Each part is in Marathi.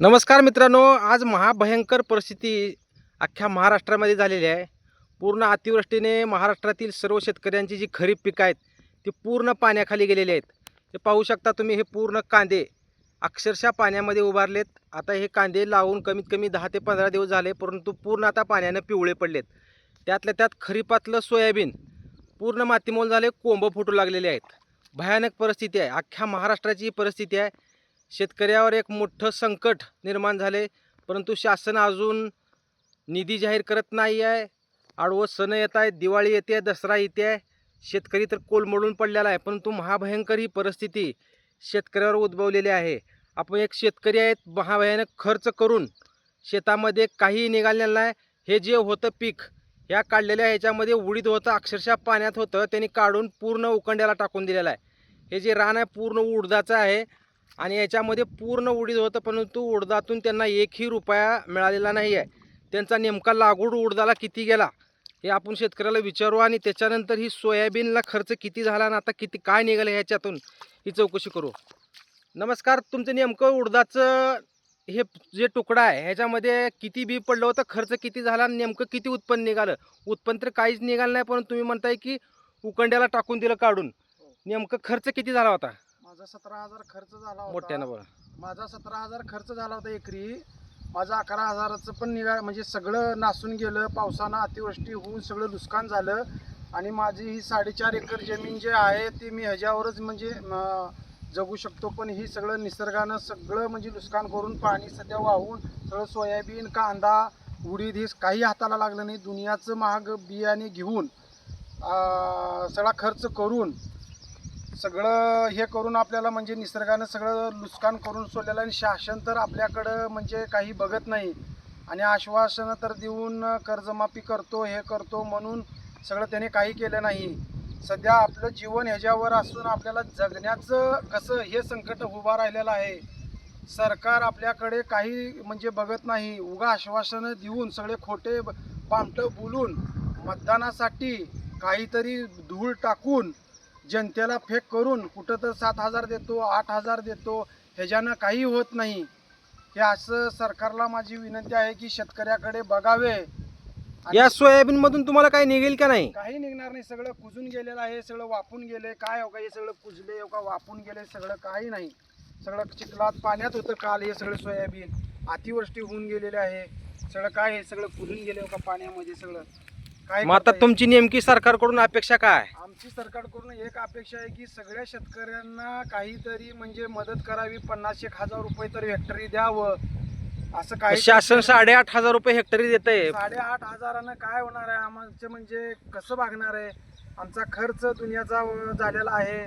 नमस्कार मित्रांनो आज महाभयंकर परिस्थिती अख्ख्या महाराष्ट्रामध्ये झालेली आहे. पूर्ण अतिवृष्टीने महाराष्ट्रातील सर्व शेतकऱ्यांची जी खरीप पिकं आहेत ती पूर्ण पाण्याखाली गेलेली आहेत. ते पाहू शकता तुम्ही हे पूर्ण कांदे अक्षरशः पाण्यामध्ये उभारलेत. आता हे कांदे लावून कमीत कमी दहा ते पंधरा दिवस झाले परंतु पूर्ण आता पाण्यानं पिवळे पडलेत. त्यातल्या त्यात खरीपातलं सोयाबीन पूर्ण मातीमोल झाले कोंब फुटू लागलेले आहेत. भयानक परिस्थिती आहे. अख्ख्या महाराष्ट्राची ही परिस्थिती आहे. शेतकऱ्यावर एक मोठं संकट निर्माण झाले परंतु शासन अजून निधी जाहीर करत नाही आहे. आडवं सण येत आहे दिवाळी येते आहे दसरा येते आहे. शेतकरी तर कोलमडून पडलेला आहे परंतु महाभयंकर ही परिस्थिती शेतकऱ्यावर उद्भवलेली आहे. आपण एक शेतकरी आहेत महाभयानक खर्च करून शेतामध्ये काहीही निघालेलं नाही. हे जे होतं पीक ह्या काढलेल्या ह्याच्यामध्ये उडीद होतं अक्षरशः पाण्यात होतं त्यांनी काढून पूर्ण उकंड्याला टाकून दिलेलं आहे. हे जे रान आहे पूर्ण उडदाचं आहे आणि याच्यामध्ये पूर्ण उडीद होतं परंतु उडदातून त्यांना एकही रुपया मिळालेला नाही आहे त्यांचा नेमका लागवड उडदाला किती गेला हे आपण शेतकऱ्याला विचारू आणि त्याच्यानंतर ही सोयाबीनला खर्च किती झाला आणि आता किती काय निघालं ह्याच्यातून ही चौकशी करू. नमस्कार तुमचं नेमकं उडदाचं हे जे तुकडा आहे ह्याच्यामध्ये किती बी पडलं होतं खर्च किती झाला आणि नेमकं किती उत्पन्न निघालं? उत्पन्न तर काहीच निघालं नाही पण तुम्ही म्हणताय की उकंड्याला टाकून दिलं काढून. नेमकं खर्च किती झाला होता? माझा सतरा हजार खर्च झाला होता. मोठ्यानं बोला माझा सतरा हजार खर्च झाला होता एकरी. माझा अकरा हजाराचं पण निघा म्हणजे सगळं नासून गेलं पावसानं अतिवृष्टी होऊन सगळं नुकसान झालं. आणि माझी ही साडेचार एकर जमीन जे आहे ती मी ह्याच्यावरच म्हणजे जगू शकतो. पण ही सगळं निसर्गानं सगळं म्हणजे नुकसान करून पाणी सध्या वाहून सगळं सोयाबीन कांदा उडीद हे काही हाताला लागलं नाही. दुनियाचं महाग बियाणे घेऊन अं, सगळा खर्च करून सगळं हे करून आपल्याला म्हणजे निसर्गानं सगळं नुकसान करून सोडलेलं आणि शासन तर आपल्याकडं म्हणजे काही बघत नाही. आणि आश्वासनं तर देऊन कर्जमाफी करतो हे करतो म्हणून सगळं त्याने काही केलं नाही. सध्या आपलं जीवन ह्याच्यावर असून आपल्याला जगण्याचं कसं हे संकट उभा राहिलेलं आहे. सरकार आपल्याकडे काही म्हणजे बघत नाही. उगा आश्वासनं देऊन सगळे खोटे पामटं बोलून मतदानासाठी काहीतरी धूळ टाकून जनतेला फेक करून कुठं तर सात हजार देतो आठ हजार देतो ह्याच्यानं काही होत नाही. हे असं सरकारला माझी विनंती आहे की शेतकऱ्याकडे बघावे. या सोयाबीन मधून तुम्हाला काही निघेल का नाही? काही निघणार नाही. सगळं कुजून गेलेलं आहे सगळं वापून गेले. काय हो का हे सगळं कुजले हो का वापून गेले सगळं काही नाही. सगळं चिखलात पाण्यात होतं काल हे सगळं सोयाबीन. अतिवृष्टी होऊन गेलेले आहे. सगळं काय हे सगळं कुजून गेले हो का पाण्यामध्ये सगळं? काय मग आता करता येईल? तुमची नेमकी सरकारकडून अपेक्षा काय? आमची सरकारकडून एक अपेक्षा आहे की सगळ्या शेतकऱ्यांना काहीतरी म्हणजे मदत करावी. पन्नास एक हजार रुपये तर हेक्टरी द्यावं. असं काही शासन साडेआठ हजार रुपये हेक्टरी देत आहे साडेआठ हजारानं काय होणार आहे? आमचं म्हणजे कसं भागणार आहे? आमचा खर्च दुनियाचा व- झालेला आहे.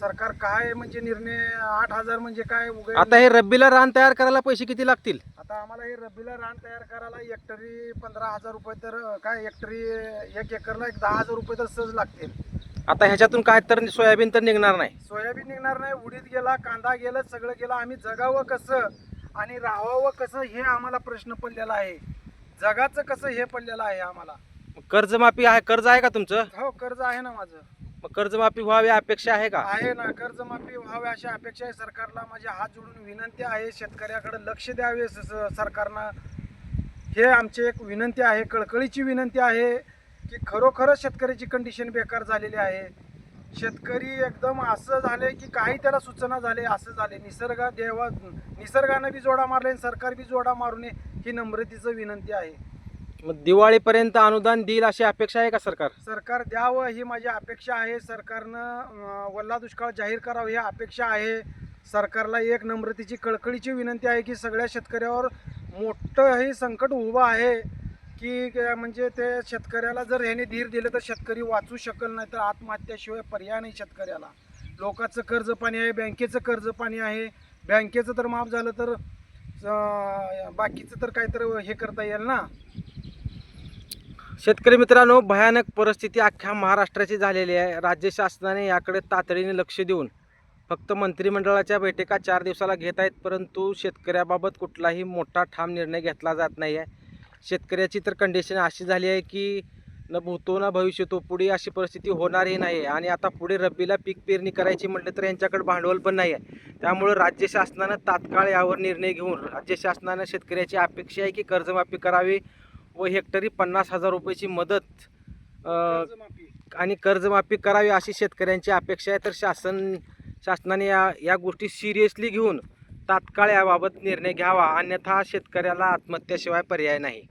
सरकार काय म्हणजे निर्णय आठ हजार म्हणजे काय आता हे रब्बीला रान तयार करायला पैसे किती लागतील? आता आम्हाला हे रब्बीला रान तयार करायला हेक्टरी पंधरा हजार रुपये तर काय हेक्टरी एक एकरला एक दहा हजार रुपये तर सहज लागतील. आता ह्याच्यातून काय तर सोयाबीन तर निघणार नाही. सोयाबीन निघणार नाही उडीद गेला कांदा गेला सगळं गेलं आम्ही जगावं कसं आणि राहावं कसं हे आम्हाला प्रश्न पडलेला आहे. जगाचं कसं हे पडलेलं आहे आम्हाला. कर्जमाफी आहे कर्ज आहे का तुमचं? हो कर्ज आहे ना माझं. मग कर्जमाफी व्हावी अपेक्षा आहे का? आहे ना. कर्जमाफी व्हावी अशी अपेक्षा आहे सरकारला. माझे हात जोडून विनंती आहे. शेतकऱ्याकडे लक्ष द्यावे स- स- सरकारनं. हे आमची एक विनंती आहे. कळकळीची विनंती आहे की खरोखरच शेतकऱ्याची कंडिशन बेकार झालेली आहे. शेतकरी एकदम असं झाले की काही त्याला सूचना झाले असं झाले. निसर्ग देवा निसर्गानं बी जोडा मारले आणि सरकार बी जोडा मारू नये ही नम्रतेचं विनंती आहे. मग दिवाळीपर्यंत अनुदान देईल अशी अपेक्षा आहे का सरकार? सरकार द्यावं ही माझी अपेक्षा आहे. सरकारनं अं, वल्ला दुष्काळ जाहीर करावं ही अपेक्षा आहे. सरकारला एक नम्रतेची कळकळीची विनंती आहे की सगळ्या शेतकऱ्यावर मोठं हे संकट उभं आहे की क- म्हणजे ते शेतकऱ्याला जर ह्याने धीर दिलं तर शेतकरी वाचू शकल नाही तर आत्महत्याशिवाय पर्याय नाही शेतकऱ्याला. लोकांचं कर्ज पाणी आहे बँकेचं कर्ज पाणी आहे. बँकेचं तर माफ झालं तर अं, बाकीचं तर काहीतरी हे करता येईल ना? शेतकरी मित्रांनो भयानक परिस्थिती अख्ख्या महाराष्ट्राची झालेली आहे. राज्य शासनाने याकडे तातडीने लक्ष देऊन फक्त मंत्रिमंडळाच्या बैठका चार दिवसाला घेत आहेत परंतु शेतकऱ्याबाबत कुठलाही मोठा ठाम निर्णय घेतला जात नाही आहे शेतकऱ्याची तर कंडिशन अशी झाली आहे की न भूतो ना भविष्यतो पुढे अशी परिस्थिती होणारही नाही आहे आणि आता पुढे रब्बीला पीक पेरणी करायची म्हटलं तर यांच्याकडे भांडवल पण नाही आहे त्यामुळं राज्य शासनानं तात्काळ यावर निर्णय घेऊन राज्य शासनानं शेतकऱ्याची अपेक्षा आहे की कर्जमाफी करावी. व हेक्टरी पन्नास हजार रुपयाची मदत. आणि कर्जमाफी करावी अशी शेतकऱ्यांची अपेक्षा आहे. तर शासन शासनाने या या गोष्टी सिरियसली घेऊन तात्काळ याबाबत निर्णय घ्यावा. अन्यथा शेतकऱ्याला आत्महत्याशिवाय पर्याय नाही.